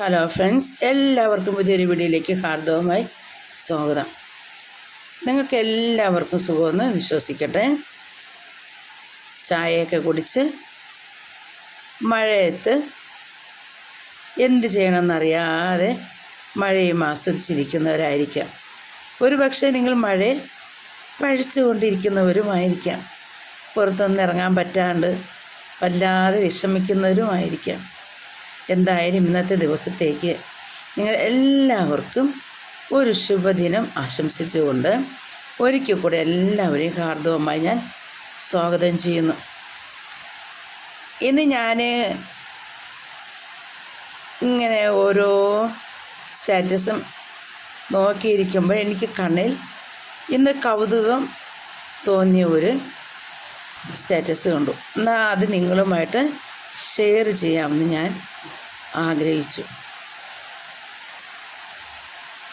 Hello friends എല്ലാവർക്കും പുതിയൊരു വീഡിയോയിലേക്ക് ഹാർദവമായി സ്വാഗതം. നിങ്ങൾക്ക് എല്ലാവർക്കും സുഖമെന്ന് വിശ്വസിക്കട്ടെ. ചായയൊക്കെ കുടിച്ച് മഴയത്ത് എന്ത് ചെയ്യണമെന്നറിയാതെ മഴയും ആസ്വദിച്ചിരിക്കുന്നവരായിരിക്കാം. ഒരു പക്ഷേ നിങ്ങൾ മഴയെ പഴിച്ചുകൊണ്ടിരിക്കുന്നവരുമായിരിക്കാം. പുറത്തൊന്നും ഇറങ്ങാൻ പറ്റാണ്ട് വല്ലാതെ വിഷമിക്കുന്നവരുമായിരിക്കാം. എന്തായാലും ഇന്നത്തെ ദിവസത്തേക്ക് നിങ്ങൾ എല്ലാവർക്കും ഒരു ശുഭദിനം ആശംസിച്ചുകൊണ്ട് ഒരിക്കൽ കൂടെ എല്ലാവരെയും ഹാർദവമായി ഞാൻ സ്വാഗതം ചെയ്യുന്നു. ഇന്ന് ഞാൻ ഇങ്ങനെ ഓരോ സ്റ്റാറ്റസും നോക്കിയിരിക്കുമ്പോൾ എനിക്ക് കണ്ണിൽ ഇന്ന് കൗതുകം തോന്നിയ ഒരു സ്റ്റാറ്റസ് കണ്ടു. എന്നാൽ അത് നിങ്ങളുമായിട്ട് ഷെയർ ചെയ്യാമെന്ന് ഞാൻ ആഗ്രഹിച്ചു.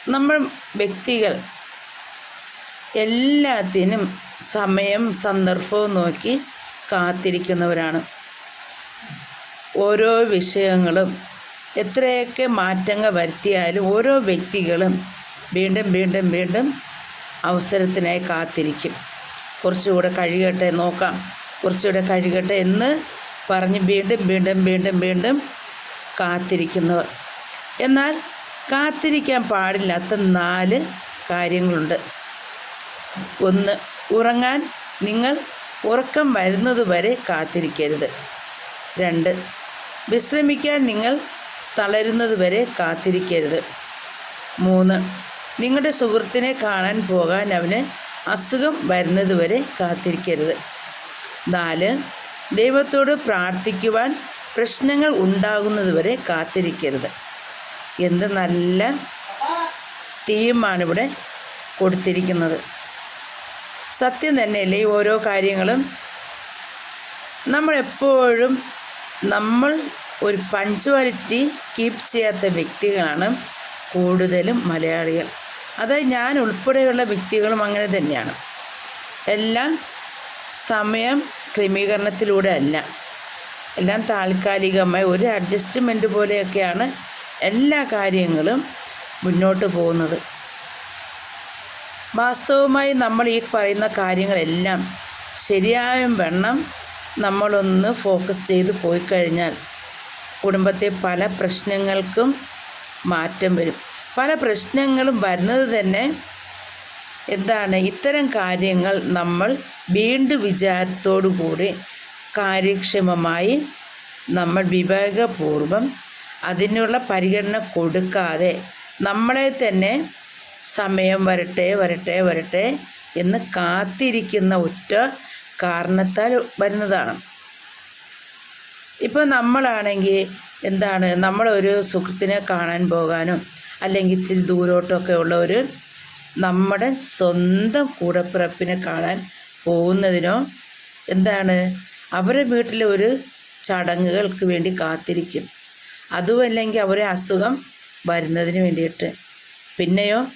നമ്മൾ വ്യക്തികൾ എല്ലാത്തിനും സമയം സന്ദർഭവും നോക്കി കാത്തിരിക്കുന്നവരാണ്. ഓരോ വിഷയങ്ങളും എത്രയൊക്കെ മാറ്റങ്ങൾ വരുത്തിയാലും ഓരോ വ്യക്തികളും വീണ്ടും വീണ്ടും വീണ്ടും അവസരത്തിനായി കാത്തിരിക്കും. കുറച്ചുകൂടെ കഴിയട്ടെ നോക്കാം. കുറച്ചുകൂടെ കഴിയട്ടെ എന്ന് പറഞ്ഞ് വീണ്ടും വീണ്ടും വീണ്ടും വീണ്ടും കാത്തിരിക്കുന്നവർ എന്നാൽ കാത്തിരിക്കാൻ പാടില്ലാത്ത നാല് കാര്യങ്ങളുണ്ട്. ഒന്ന് ഉറങ്ങാൻ നിങ്ങൾ ഉറക്കം വരുന്നതുവരെ കാത്തിരിക്കരുത്. രണ്ട് വിശ്രമിക്കാൻ നിങ്ങൾ തളരുന്നതുവരെ കാത്തിരിക്കരുത്. മൂന്ന് നിങ്ങളുടെ സുഹൃത്തിനെ കാണാൻ പോകാൻ അവന് അസുഖം വരുന്നതുവരെ കാത്തിരിക്കരുത്. നാല് ദൈവത്തോട് പ്രാർത്ഥിക്കുവാൻ പ്രശ്നങ്ങൾ ഉണ്ടാകുന്നത് വരെ കാത്തിരിക്കരുത്. എന്ത് നല്ല തീയുമാണ് ഇവിടെ കൊടുത്തിരിക്കുന്നത്. സത്യം തന്നെയല്ലേ ഈ ഓരോ കാര്യങ്ങളും? നമ്മളെപ്പോഴും നമ്മൾ ഒരു പഞ്ച്വാലിറ്റി കീപ്പ് ചെയ്യാത്ത വ്യക്തികളാണ് കൂടുതലും മലയാളികൾ. അതായത് ഞാൻ ഉൾപ്പെടെയുള്ള വ്യക്തികളും അങ്ങനെ തന്നെയാണ്. എല്ലാം സമയം ക്രമീകരണത്തിലൂടെ അല്ല. എല്ലാം താൽക്കാലികമായി ഒരു അഡ്ജസ്റ്റ്മെന്റ് പോലെയൊക്കെയാണ് എല്ലാ കാര്യങ്ങളും മുന്നോട്ട് പോകുന്നത്. വാസ്തവമായി നമ്മൾ ഈ പറയുന്ന കാര്യങ്ങളെല്ലാം ശരിയായ വണ്ണം നമ്മളൊന്ന് ഫോക്കസ് ചെയ്ത് പോയി കഴിഞ്ഞാൽ കുടുംബത്തെ പല പ്രശ്നങ്ങൾക്കും മാറ്റം വരും. പല പ്രശ്നങ്ങളും വരുന്നത് തന്നെ എന്താണ്? ഇത്തരം കാര്യങ്ങൾ നമ്മൾ വീണ്ടും വിചാരത്തോടു കൂടി കാര്യക്ഷമമായി നമ്മൾ വിവേകപൂർവം അതിനുള്ള പരിഗണന കൊടുക്കാതെ നമ്മളെ തന്നെ സമയം വരട്ടെ വരട്ടെ വരട്ടെ എന്ന് കാത്തിരിക്കുന്ന ഒറ്റ കാരണത്താൽ വരുന്നതാണ്. ഇപ്പോൾ നമ്മളാണെങ്കിൽ എന്താണ് നമ്മളൊരു സുഹൃത്തിനെ കാണാൻ പോകാനും അല്ലെങ്കിൽ ഇച്ചിരി ദൂരോട്ടൊക്കെ ഒരു നമ്മുടെ സ്വന്തം കൂടപ്പിറപ്പിനെ കാണാൻ പോകുന്നതിനോ എന്താണ് അവരുടെ വീട്ടിലെ ഒരു ചടങ്ങുകൾക്ക് വേണ്ടി കാത്തിരിക്കും. അതുമല്ലെങ്കിൽ അവരെ അസുഖം വരുന്നതിന് വേണ്ടിയിട്ട്. പിന്നെയോ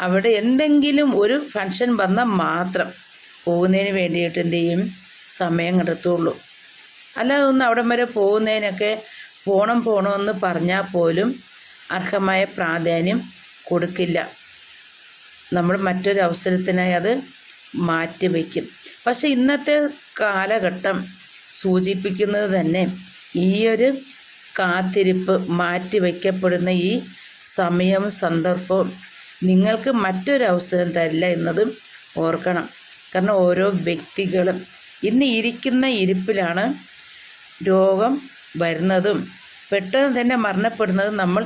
അവിടെ എന്തെങ്കിലും ഒരു ഫങ്ഷൻ വന്നാൽ മാത്രം പോകുന്നതിന് വേണ്ടിയിട്ട് എന്ത് ചെയ്യും? സമയം കണ്ടെത്തുള്ളൂ. അല്ലാതെ ഒന്ന് അവിടം വരെ പോകുന്നതിനൊക്കെ പോണം പോകണമെന്ന് പറഞ്ഞാൽ പോലും അർഹമായ പ്രാധാന്യം കൊടുക്കില്ല. നമ്മൾ മറ്റൊരു അവസരത്തിനായി അത് മാറ്റിവെക്കും. പക്ഷെ ഇന്നത്തെ കാലഘട്ടം സൂചിപ്പിക്കുന്നത് തന്നെ ഈ ഒരു കാത്തിരിപ്പ് മാറ്റിവെക്കപ്പെടുന്ന ഈ സമയം സന്ദർഭവും നിങ്ങൾക്ക് മറ്റൊരു അവസരം തരില്ല എന്നതും ഓർക്കണം. കാരണം ഓരോ വ്യക്തികളും ഇന്ന് ഇരിക്കുന്ന ഇരിപ്പിലാണ് രോഗം വരുന്നതും പെട്ടെന്ന് തന്നെ മരണപ്പെടുന്നതും നമ്മൾ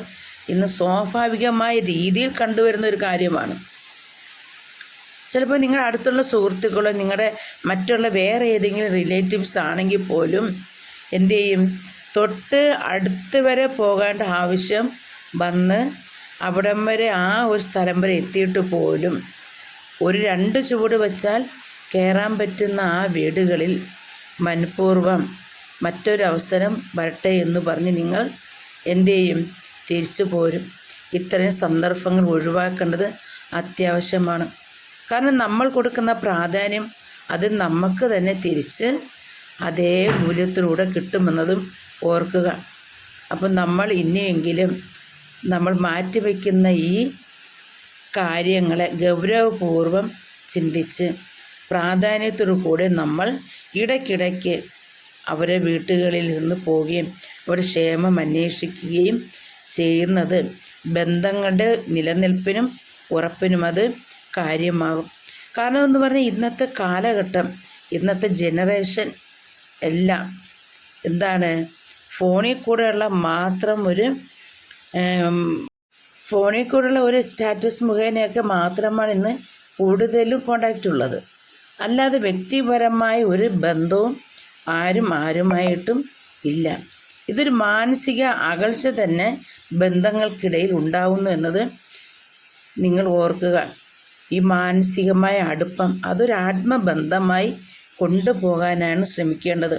ഇന്ന് സ്വാഭാവികമായ രീതിയിൽ കണ്ടുവരുന്ന ഒരു കാര്യമാണ്. ചിലപ്പോൾ നിങ്ങളുടെ അടുത്തുള്ള സുഹൃത്തുക്കളോ നിങ്ങളുടെ മറ്റുള്ള വേറെ ഏതെങ്കിലും റിലേറ്റീവ്സ് ആണെങ്കിൽ പോലും എന്തു ചെയ്യും? തൊട്ട് അടുത്ത് വരെ പോകേണ്ട ആവശ്യം വന്ന് അവിടം വരെ ആ ഒരു സ്ഥലം വരെ എത്തിയിട്ട് പോലും ഒരു രണ്ട് ചുവട് വെച്ചാൽ കയറാൻ പറ്റുന്ന ആ വീടുകളിൽ മനഃപൂർവം മറ്റൊരവസരം വരട്ടെ എന്ന് പറഞ്ഞ് നിങ്ങൾ എന്തു ചെയ്യും? തിരിച്ചു പോരും. ഇത്തരം സന്ദർഭങ്ങൾ ഒഴിവാക്കേണ്ടത് അത്യാവശ്യമാണ്. കാരണം നമ്മൾ കൊടുക്കുന്ന പ്രാധാന്യം അത് നമുക്ക് തന്നെ തിരിച്ച് അതേ മൂല്യത്തിലൂടെ കിട്ടുമെന്നതും ഓർക്കുക. അപ്പം നമ്മൾ ഇനിയെങ്കിലും നമ്മൾ മാറ്റിവെക്കുന്ന ഈ കാര്യങ്ങളെ ഗൗരവപൂർവം ചിന്തിച്ച് പ്രാധാന്യത്തോടു കൂടെ നമ്മൾ ഇടയ്ക്കിടയ്ക്ക് അവരെ വീട്ടുകളിൽ നിന്ന് പോവുകയും അവരുടെ ക്ഷേമം അന്വേഷിക്കുകയും ചെയ്യുന്നത് ബന്ധങ്ങളുടെ നിലനിൽപ്പിനും ഉറപ്പിനും അത് കാര്യമാകും. കാരണം എന്ന് പറഞ്ഞാൽ ഇന്നത്തെ കാലഘട്ടം ഇന്നത്തെ ജനറേഷൻ എല്ലാം എന്താണ്? ഫോണിൽ കൂടെയുള്ള മാത്രം ഒരു ഫോണിൽ കൂടെയുള്ള ഒരു സ്റ്റാറ്റസ് മുഖേനയൊക്കെ മാത്രമാണ് ഇന്ന് കൂടുതലും കോണ്ടാക്റ്റ് ഉള്ളത്. അല്ലാതെ വ്യക്തിപരമായ ഒരു ബന്ധവും ആരും ആരുമായിട്ടും ഇല്ല. ഇതൊരു മാനസിക അകൽച്ച തന്നെ ബന്ധങ്ങൾക്കിടയിൽ ഉണ്ടാവുന്നു എന്നത് നിങ്ങൾ ഓർക്കുക. ഈ മാനസികമായ അടുപ്പം അതൊരു ആത്മബന്ധമായി കൊണ്ടുപോകാനാണ് ശ്രമിക്കേണ്ടത്.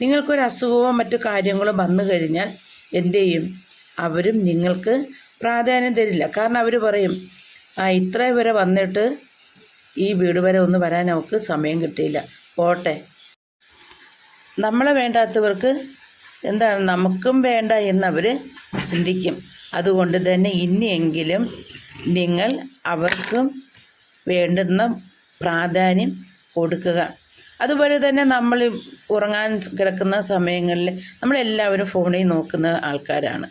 നിങ്ങൾക്കൊരു അസുഖമോ മറ്റു കാര്യങ്ങളോ വന്നു കഴിഞ്ഞാൽ എന്തു ചെയ്യും അവരും നിങ്ങൾക്ക് പ്രാധാന്യം തരില്ല. കാരണം അവർ പറയും ആ ഇത്ര വരെ വന്നിട്ട് ഈ വീട് വരെ ഒന്ന് വരാൻ അവർക്ക് സമയം കിട്ടിയില്ല. പോട്ടെ. നമ്മളെ വേണ്ടാത്തവർക്ക് എന്താണ് നമുക്കും വേണ്ട എന്നവർ ചിന്തിക്കും. അതുകൊണ്ട് തന്നെ ഇനിയെങ്കിലും നിങ്ങൾ അവർക്കും വേണ്ടുന്ന പ്രാധാന്യം കൊടുക്കുക. അതുപോലെ തന്നെ നമ്മൾ ഉറങ്ങാൻ കിടക്കുന്ന സമയങ്ങളിൽ നമ്മളെല്ലാവരും ഫോണിൽ നോക്കുന്ന ആൾക്കാരാണ്.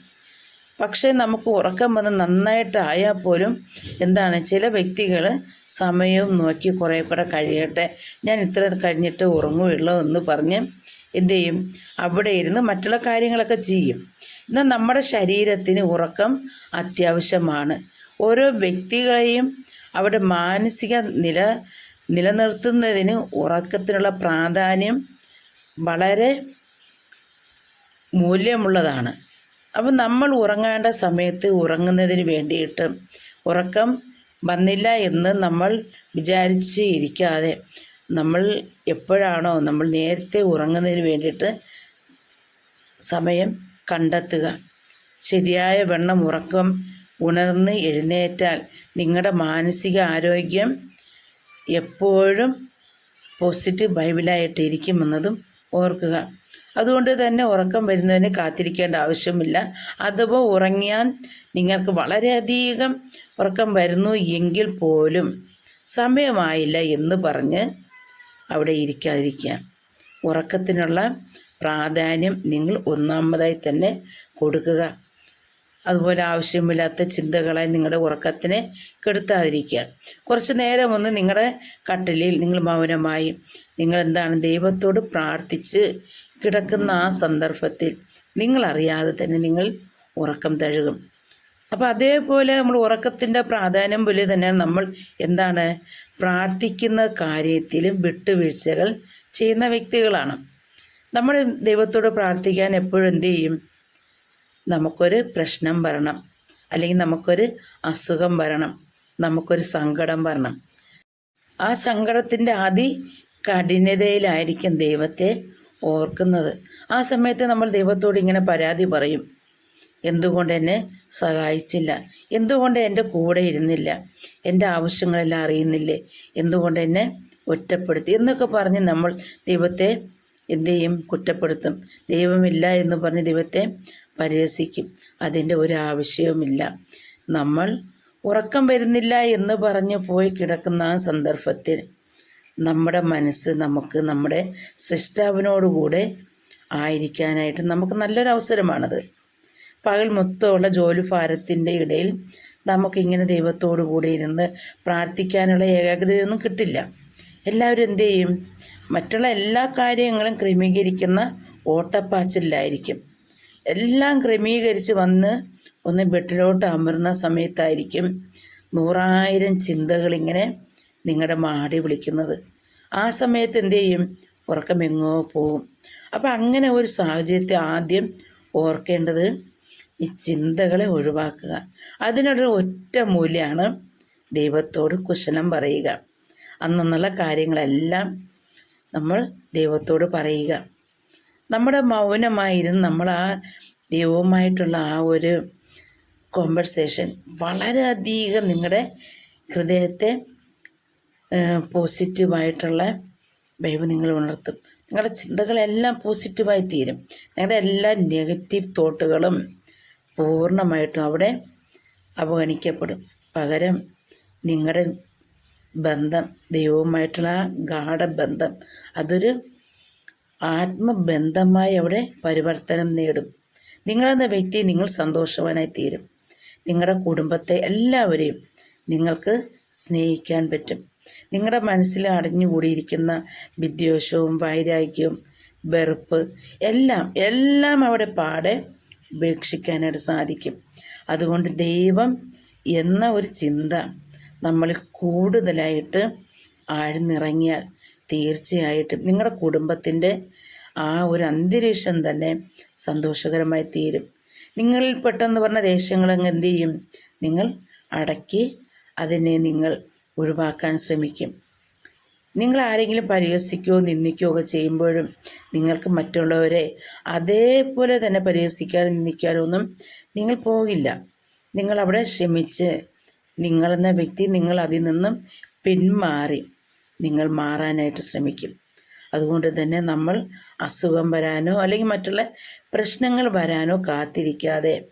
പക്ഷേ നമുക്ക് ഉറക്കം വന്ന് നന്നായിട്ടായാൽ പോലും എന്താണ് ചില വ്യക്തികൾ സമയവും നോക്കി കുറേ കൂടെ കഴിയട്ടെ ഞാൻ ഇത്ര കഴിഞ്ഞിട്ട് ഉറങ്ങുകയുള്ളൂ എന്ന് പറഞ്ഞ് എന്ത് ചെയ്യും? അവിടെ ഇരുന്ന് മറ്റുള്ള കാര്യങ്ങളൊക്കെ ചെയ്യും. എന്നാൽ നമ്മുടെ ശരീരത്തിന് ഉറക്കം അത്യാവശ്യമാണ്. ഓരോ വ്യക്തികളെയും അവരുടെ മാനസിക നില നിലനിർത്തുന്നതിന് ഉറക്കത്തിനുള്ള പ്രാധാന്യം വളരെ മൂല്യമുള്ളതാണ്. അപ്പം നമ്മൾ ഉറങ്ങേണ്ട സമയത്ത് ഉറങ്ങുന്നതിന് വേണ്ടിയിട്ട് ഉറക്കം വന്നില്ല എന്ന് നമ്മൾ വിചാരിച്ച് ഇരിക്കാതെ നമ്മൾ എപ്പോഴാണോ നമ്മൾ നേരത്തെ ഉറങ്ങുന്നതിന് വേണ്ടിയിട്ട് സമയം കണ്ടെത്തുക. ശരിയായ വെണ്ണം ഉറക്കം ഉണർന്ന് എഴുന്നേറ്റാൽ നിങ്ങളുടെ മാനസിക ആരോഗ്യം എപ്പോഴും പോസിറ്റീവ് ബൈബിളായിട്ട് ഇരിക്കുമെന്നതും ഓർക്കുക. അതുകൊണ്ട് തന്നെ ഉറക്കം വരുന്നതിന് കാത്തിരിക്കേണ്ട ആവശ്യമില്ല. അഥവാ ഉറങ്ങിയാൽ നിങ്ങൾക്ക് വളരെയധികം ഉറക്കം വരുന്നു എങ്കിൽ പോലും സമയമായില്ല എന്ന് പറഞ്ഞ് അവിടെ ഇരിക്കാതിരിക്കുക. ഉറക്കത്തിനുള്ള പ്രാധാന്യം നിങ്ങൾ ഒന്നാമതായി തന്നെ കൊടുക്കുക. അതുപോലെ ആവശ്യമില്ലാത്ത ചിന്തകളെ നിങ്ങളുടെ ഉറക്കത്തിനെ കെടുത്താതിരിക്കുക. കുറച്ച് നേരം ഒന്ന് നിങ്ങളുടെ കട്ടിലിൽ നിങ്ങൾ മൗനമായി നിങ്ങൾ എന്താണ് ദൈവത്തോട് പ്രാർത്ഥിച്ച് കിടക്കുന്ന ആ സന്ദർഭത്തിൽ നിങ്ങളറിയാതെ തന്നെ നിങ്ങൾ ഉറക്കം തഴുകും. അപ്പോൾ അതേപോലെ നമ്മൾ ഉറക്കത്തിന്റെ പ്രാധാന്യം പോലെ തന്നെയാണ് നമ്മൾ എന്താണ് പ്രാർത്ഥിക്കുന്ന കാര്യത്തിലും വിട്ടുവീഴ്ചകൾ ചെയ്യുന്ന വ്യക്തികളാണ്. നമ്മൾ ദൈവത്തോട് പ്രാർത്ഥിക്കാൻ എപ്പോഴും എന്ത് ചെയ്യും? നമുക്കൊരു പ്രശ്നം വരണം. അല്ലെങ്കിൽ നമുക്കൊരു അസുഖം വരണം. നമുക്കൊരു സങ്കടം വരണം. ആ സങ്കടത്തിന്റെ അതി കഠിനതയിലായിരിക്കും ദൈവത്തെ ഓർക്കുന്നത്. ആ സമയത്ത് നമ്മൾ ദൈവത്തോട് ഇങ്ങനെ പരാതി പറയും. എന്തുകൊണ്ട് എന്നെ സഹായിച്ചില്ല? എന്തുകൊണ്ട് എന്റെ കൂടെ ഇരുന്നില്ല? എന്റെ ആവശ്യങ്ങളെല്ലാം അറിയുന്നില്ലേ? എന്തുകൊണ്ട് എന്നെ ഒറ്റപ്പെടുത്തി? എന്നൊക്കെ പറഞ്ഞ് നമ്മൾ ദൈവത്തെ എന്ത് ചെയ്യും? കുറ്റപ്പെടുത്തും. ദൈവമില്ല എന്ന് പറഞ്ഞ് ദൈവത്തെ പരിഹസിക്കും. അതിന്റെ ഒരു ആവശ്യവുമില്ല. നമ്മൾ ഉറക്കം വരുന്നില്ല എന്ന് പറഞ്ഞ് പോയി കിടക്കുന്ന ആ സന്ദർഭത്തിൽ നമ്മുടെ മനസ്സ് നമുക്ക് നമ്മുടെ സൃഷ്ടാവിനോടുകൂടെ ആയിരിക്കാനായിട്ട് നമുക്ക് നല്ലൊരു അവസരമാണത്. പകൽ മൊത്തമുള്ള ജോലി ഭാരത്തിന്റെ ഇടയിൽ നമുക്കിങ്ങനെ ദൈവത്തോടു കൂടി ഇരുന്ന് പ്രാർത്ഥിക്കാനുള്ള ഏകാഗ്രതയൊന്നും കിട്ടില്ല. എല്ലാവരും എന്ത് ചെയ്യും? മറ്റുള്ള എല്ലാ കാര്യങ്ങളും ക്രമീകരിക്കുന്ന ഓട്ടപ്പാച്ചിലായിരിക്കും എല്ലാം ക്രമീകരിച്ച് വന്ന് ഒന്ന് ബെഡിലോട്ട് അമർന്ന സമയത്തായിരിക്കും നൂറായിരം ചിന്തകളിങ്ങനെ നിങ്ങളുടെ മാടി വിളിക്കുന്നത്. ആ സമയത്ത് എന്തു ചെയ്യും? ഉറക്കം എങ്ങോ പോവും. അപ്പം അങ്ങനെ ഒരു സാഹചര്യത്തെ ആദ്യം ഓർക്കേണ്ടത് ഈ ചിന്തകളെ ഒഴിവാക്കുക. അതിനൊരു ഒറ്റ മൂല്യമാണ് ദൈവത്തോട് കുശലം പറയുക. അന്നുള്ള കാര്യങ്ങളെല്ലാം നമ്മൾ ദൈവത്തോട് പറയുക. നമ്മുടെ മൗനമായിരുന്ന് നമ്മൾ ആ ദൈവവുമായിട്ടുള്ള ആ ഒരു കോമ്പൻസേഷൻ വളരെയധികം നിങ്ങളുടെ ഹൃദയത്തെ പോസിറ്റീവായിട്ടുള്ള ബൈബ് നിങ്ങൾ ഉണർത്തും. നിങ്ങളുടെ ചിന്തകളെല്ലാം പോസിറ്റീവായി തീരും. നിങ്ങളുടെ എല്ലാ നെഗറ്റീവ് തോട്ടുകളും പൂർണമായിട്ടും അവിടെ അവഗണിക്കപ്പെടും. പകരം നിങ്ങളുടെ ബന്ധം ദൈവവുമായിട്ടുള്ള ആ ഗാഠബന്ധം അതൊരു ആത്മബന്ധമായി അവിടെ പരിവർത്തനം നേടും. നിങ്ങളെന്ന വ്യക്തി നിങ്ങൾ സന്തോഷവാനായി തീരും. നിങ്ങളുടെ കുടുംബത്തെ എല്ലാവരെയും നിങ്ങൾക്ക് സ്നേഹിക്കാൻ പറ്റും. നിങ്ങളുടെ മനസ്സിൽ അടഞ്ഞുകൂടിയിരിക്കുന്ന വിദ്വേഷവും വൈരാഗ്യവും വെറുപ്പ് എല്ലാം എല്ലാം അവിടെ പാടെ ഉപേക്ഷിക്കാനായിട്ട് സാധിക്കും. അതുകൊണ്ട് ദൈവം എന്ന ഒരു ചിന്ത നമ്മൾ കൂടുതലായിട്ട് ആഴ്ന്നിറങ്ങിയാൽ തീർച്ചയായിട്ടും നിങ്ങളുടെ കുടുംബത്തിന്റെ ആ ഒരു അന്തരീക്ഷം തന്നെ സന്തോഷകരമായി തീരും. നിങ്ങളിൽ പെട്ടെന്ന് പറഞ്ഞ ദേഷ്യങ്ങളങ്ങ് എന്ത് ചെയ്യും? നിങ്ങൾ അടക്കി അതിനെ നിങ്ങൾ ഒഴിവാക്കാൻ ശ്രമിക്കും. നിങ്ങൾ ആരെങ്കിലും പരിഹസിക്കുകയോ നിന്ദിക്കുകയോ ഒക്കെ ചെയ്യുമ്പോഴും നിങ്ങൾക്ക് മറ്റുള്ളവരെ അതേപോലെ തന്നെ പരിഹസിക്കാനും നിന്ദിക്കാനോ ഒന്നും നിങ്ങൾ പോകില്ല. നിങ്ങൾ അവിടെ ക്ഷമിച്ച് നിങ്ങളെന്ന വ്യക്തി നിങ്ങൾ അതിൽ നിന്നും പിന്മാറി. നിങ്ങൾ മാറാനായിട്ട് ശ്രമിക്കും. അതുകൊണ്ട് തന്നെ നമ്മൾ അസുഖം വരാനോ അല്ലെങ്കിൽ മറ്റുള്ള പ്രശ്നങ്ങൾ വരാനോ കാത്തിരിക്കാതെ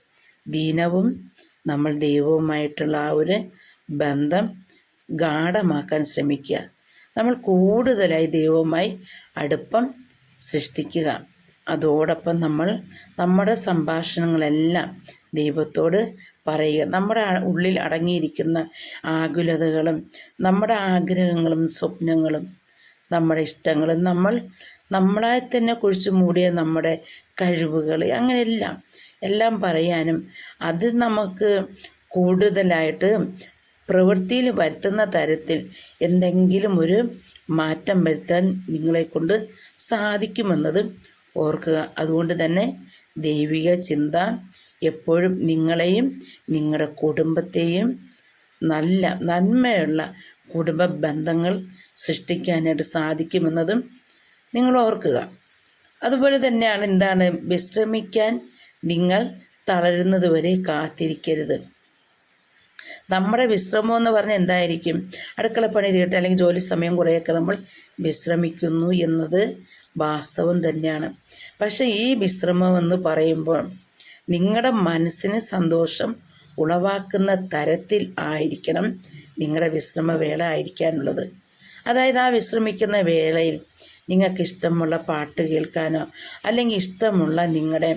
ദീനവും നമ്മൾ ദൈവവുമായിട്ടുള്ള ആ ഒരു ബന്ധം ഗാഠമാക്കാൻ ശ്രമിക്കുക. നമ്മൾ കൂടുതലായി ദൈവവുമായി അടുപ്പം സൃഷ്ടിക്കുക. അതോടൊപ്പം നമ്മൾ നമ്മുടെ സംഭാഷണങ്ങളെല്ലാം ദൈവത്തോട് പറയുക. നമ്മുടെ ഉള്ളിൽ അടങ്ങിയിരിക്കുന്ന ആകുലതകളും നമ്മുടെ ആഗ്രഹങ്ങളും സ്വപ്നങ്ങളും നമ്മുടെ ഇഷ്ടങ്ങളും നമ്മൾ നമ്മളായി തന്നെ കുഴിച്ചു മൂടിയ നമ്മുടെ കഴിവുകൾ അങ്ങനെയെല്ലാം എല്ലാം പറയാനും അത് നമുക്ക് കൂടുതലായിട്ട് പ്രവൃത്തിയിൽ വരുത്തുന്ന തരത്തിൽ എന്തെങ്കിലും ഒരു മാറ്റം വരുത്താൻ നിങ്ങളെ കൊണ്ട് സാധിക്കുമെന്നത് ഓർക്കുക. അതുകൊണ്ട് തന്നെ ദൈവിക ചിന്ത എപ്പോഴും നിങ്ങളെയും നിങ്ങളുടെ കുടുംബത്തെയും നല്ല നന്മയുള്ള കുടുംബ ബന്ധങ്ങൾ സൃഷ്ടിക്കാനായിട്ട് സാധിക്കുമെന്നതും നിങ്ങൾ ഓർക്കുക. അതുപോലെ തന്നെയാണ് എന്താണ് വിശ്രമിക്കാൻ നിങ്ങൾ തളരുന്നത് വരെ കാത്തിരിക്കരുത്. നമ്മുടെ വിശ്രമം എന്ന് പറഞ്ഞാൽ എന്തായിരിക്കും? അടുക്കള പണി തീട്ട് അല്ലെങ്കിൽ ജോലി സമയം കുറേയൊക്കെ നമ്മൾ വിശ്രമിക്കുന്നു എന്നത് വാസ്തവം തന്നെയാണ്. പക്ഷേ ഈ വിശ്രമം എന്ന് പറയുമ്പോൾ നിങ്ങളുടെ മനസ്സിന് സന്തോഷം ഉളവാക്കുന്ന തരത്തിൽ ആയിരിക്കണം നിങ്ങളുടെ വിശ്രമവേള ആയിരിക്കാനുള്ളത്. അതായത് ആ വിശ്രമിക്കുന്ന വേളയിൽ നിങ്ങൾക്ക് ഇഷ്ടമുള്ള പാട്ട് കേൾക്കാനോ അല്ലെങ്കിൽ ഇഷ്ടമുള്ള നിങ്ങളുടെ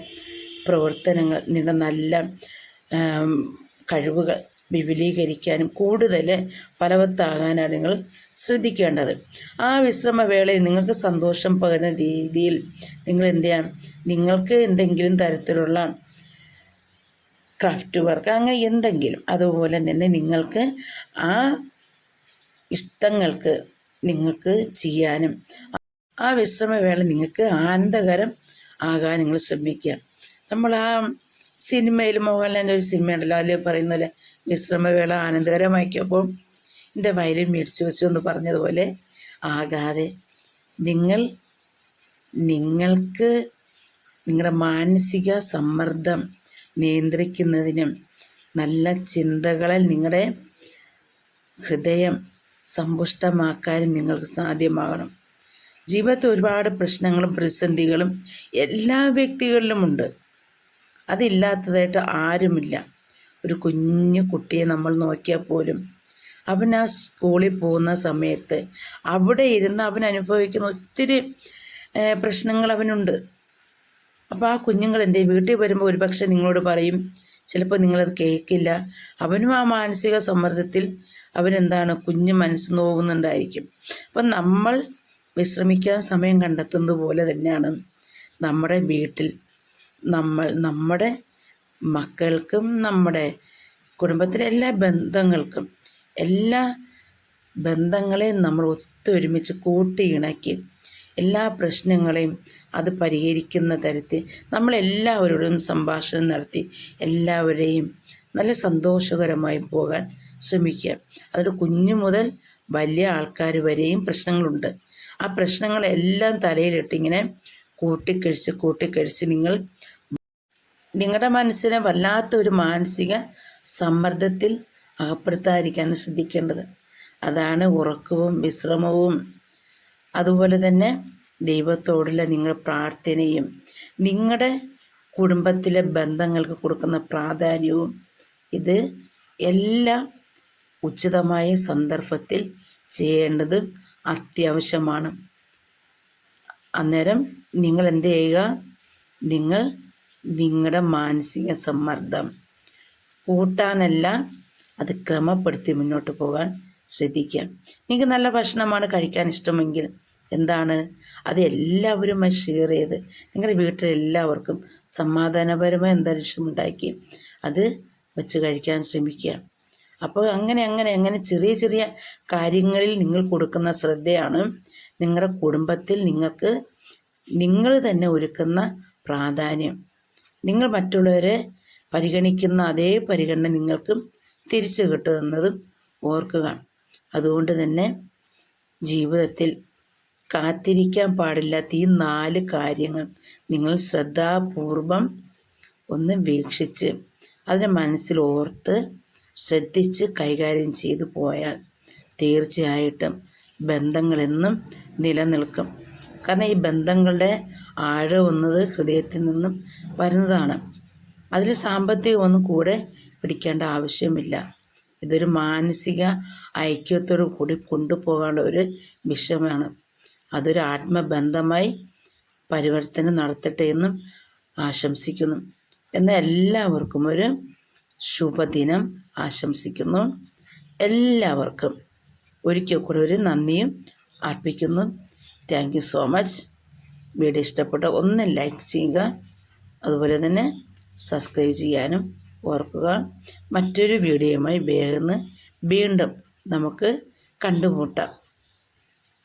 പ്രവർത്തനങ്ങൾ നിങ്ങളുടെ നല്ല കഴിവുകൾ വിപുലീകരിക്കാനും കൂടുതൽ ഫലവത്താകാനാണ് നിങ്ങൾ ശ്രദ്ധിക്കേണ്ടത്. ആ വിശ്രമവേളയിൽ നിങ്ങൾക്ക് സന്തോഷം പകരുന്ന രീതിയിൽ നിങ്ങൾ എന്ത് ചെയ്യാം നിങ്ങൾക്ക് എന്തെങ്കിലും തരത്തിലുള്ള ക്രാഫ്റ്റ് വർക്ക് അങ്ങനെ എന്തെങ്കിലും. അതുപോലെ തന്നെ നിങ്ങൾക്ക് ആ ഇഷ്ടങ്ങൾക്ക് നിങ്ങൾക്ക് ചെയ്യാനും ആ വിശ്രമവേള നിങ്ങൾക്ക് ആനന്ദകരം ആകാൻ നിങ്ങൾ ശ്രമിക്കുക. നമ്മൾ ആ സിനിമയിൽ മോഹൻലാലിന്റെ ഒരു സിനിമ ഉണ്ടല്ലോ അതിൽ പറയുന്ന പോലെ വിശ്രമവേള ആനന്ദകരമാക്കിയപ്പോൾ എന്റെ വയലിൻ മേടിച്ചു വെച്ചു എന്ന് പറഞ്ഞതുപോലെ ആകാതെ നിങ്ങൾ നിങ്ങൾക്ക് നിങ്ങളുടെ മാനസിക സമ്മർദ്ദം നിയന്ത്രിക്കുന്നതിനും നല്ല ചിന്തകളിൽ നിങ്ങളുടെ ഹൃദയം സമ്പുഷ്ടമാക്കാനും നിങ്ങൾക്ക് സാധ്യമാകണം. ജീവിതത്തിൽ ഒരുപാട് പ്രശ്നങ്ങളും പ്രതിസന്ധികളും എല്ലാ വ്യക്തികളിലുമുണ്ട്. അതില്ലാത്തതായിട്ട് ആരുമില്ല. ഒരു കുഞ്ഞു കുട്ടിയെ നമ്മൾ നോക്കിയാൽ പോലും അവൻ ആ സ്കൂളിൽ പോകുന്ന സമയത്ത് അവിടെ ഇരുന്ന് അവൻ അനുഭവിക്കുന്ന ഒത്തിരി പ്രശ്നങ്ങൾ അവനുണ്ട്. അപ്പോൾ ആ കുഞ്ഞുങ്ങൾ എന്തേ വീട്ടിൽ വരുമ്പോൾ ഒരുപക്ഷെ നിങ്ങളോട് പറയും ചിലപ്പോൾ നിങ്ങളത് കേൾക്കില്ല. അവനും ആ മാനസിക സമ്മർദ്ദത്തിൽ അവനെന്താണ് കുഞ്ഞ് മനസ്സ് നോവുന്നുണ്ടായിരിക്കും. അപ്പം നമ്മൾ വിശ്രമിക്കാൻ സമയം കണ്ടെത്തുന്നത് പോലെ തന്നെയാണ് നമ്മുടെ വീട്ടിൽ നമ്മൾ നമ്മുടെ മക്കൾക്കും നമ്മുടെ കുടുംബത്തിലെ എല്ലാ ബന്ധങ്ങൾക്കും എല്ലാ ബന്ധങ്ങളെയും നമ്മൾ ഒത്തൊരുമിച്ച് കൂട്ടിയിണക്കി എല്ലാ പ്രശ്നങ്ങളെയും അത് പരിഹരിക്കുന്ന തരത്തിൽ നമ്മളെല്ലാവരോടും സംഭാഷണം നടത്തി എല്ലാവരെയും നല്ല സന്തോഷകരമായി പോകാൻ ശ്രമിക്കുക. അതൊരു കുഞ്ഞു മുതൽ വലിയ ആൾക്കാർ വരെയും പ്രശ്നങ്ങളുണ്ട്. ആ പ്രശ്നങ്ങളെല്ലാം തലയിലിട്ടിങ്ങനെ കൂട്ടിക്കഴിച്ച് കൂട്ടിക്കഴിച്ച് നിങ്ങൾ നിങ്ങളുടെ മനസ്സിനെ വല്ലാത്ത ഒരു മാനസിക സമ്മർദ്ദത്തിൽ അകപ്പെടുത്താതിരിക്കാൻ ശ്രദ്ധിക്കേണ്ടത്. അതാണ് ഉറക്കവും വിശ്രമവും അതുപോലെ തന്നെ ദൈവത്തോടുള്ള നിങ്ങളുടെ പ്രാർത്ഥനയും നിങ്ങളുടെ കുടുംബത്തിലെ ബന്ധങ്ങൾക്ക് കൊടുക്കുന്ന പ്രാധാന്യവും ഇത് എല്ലാ ഉചിതമായ സന്ദർഭത്തിൽ ചെയ്യേണ്ടത് അത്യാവശ്യമാണ്. അന്നേരം നിങ്ങൾ എന്ത് ചെയ്യുക? നിങ്ങൾ നിങ്ങളുടെ മാനസിക സമ്മർദ്ദം കൂട്ടാനല്ല അത് ക്രമപ്പെടുത്തി മുന്നോട്ട് പോകാൻ ശ്രദ്ധിക്കുക. നിങ്ങൾക്ക് നല്ല ഭക്ഷണമാണ് കഴിക്കാൻ ഇഷ്ടമെങ്കിൽ എന്താണ്? അത് എല്ലാവരുമായി ഷെയർ ചെയ്ത് നിങ്ങളുടെ വീട്ടിൽ എല്ലാവർക്കും സമാധാനപരമായ അന്തരീക്ഷം ഉണ്ടാക്കി അത് വെച്ച് കഴിക്കാൻ ശ്രമിക്കുക. അപ്പോൾ അങ്ങനെ അങ്ങനെ അങ്ങനെ ചെറിയ ചെറിയ കാര്യങ്ങളിൽ നിങ്ങൾ കൊടുക്കുന്ന ശ്രദ്ധയാണ് നിങ്ങളുടെ കുടുംബത്തിൽ നിങ്ങൾക്ക് നിങ്ങൾ തന്നെ ഒരുക്കുന്ന പ്രാധാന്യം. നിങ്ങൾ മറ്റുള്ളവരെ പരിഗണിക്കുന്ന അതേ പരിഗണന നിങ്ങൾക്കും തിരിച്ചു കിട്ടുമെന്നതും ഓർക്കുക. അതുകൊണ്ട് തന്നെ ജീവിതത്തിൽ കാത്തിരിക്കാൻ പാടില്ലാത്ത ഈ നാല് കാര്യങ്ങൾ നിങ്ങൾ ശ്രദ്ധാപൂർവം ഒന്ന് വീക്ഷിച്ച് അതിനെ മനസ്സിൽ ഓർത്ത് ശ്രദ്ധിച്ച് കൈകാര്യം ചെയ്തു പോയാൽ തീർച്ചയായിട്ടും ബന്ധങ്ങളെന്നും നിലനിൽക്കും. കാരണം ഈ ബന്ധങ്ങളുടെ ആഴമെന്നത് ഹൃദയത്തിൽ നിന്നും വരുന്നതാണ്. അതിൽ സാമ്പത്തികമൊന്നും കൂടെ പിടിക്കേണ്ട ആവശ്യമില്ല. ഇതൊരു മാനസിക ഐക്യത്തോടു കൂടി കൊണ്ടുപോകാനുള്ള ഒരു വിഷയമാണ്. അതൊരു ആത്മബന്ധമായി പരിവർത്തനം നടത്തട്ടെ എന്നും ആശംസിക്കുന്നു. എന്ന എല്ലാവർക്കും ഒരു ശുഭദിനം ആശംസിക്കുന്നു. എല്ലാവർക്കും ഒരിക്കൽ കൂടെ ഒരു നന്ദിയും അർപ്പിക്കുന്നു. Thank you so much video ഇഷ്ടപ്പെട്ട ഒന്ന് ലൈക്ക് ചെയ്യുക. അതുപോലെ തന്നെ സബ്സ്ക്രൈബ് ചെയ്യാനും ഓർക്കുക. മറ്റൊരു വീഡിയോയുമായി വേഗം വീണ്ടും നമുക്ക് കണ്ടുമുട്ടാം.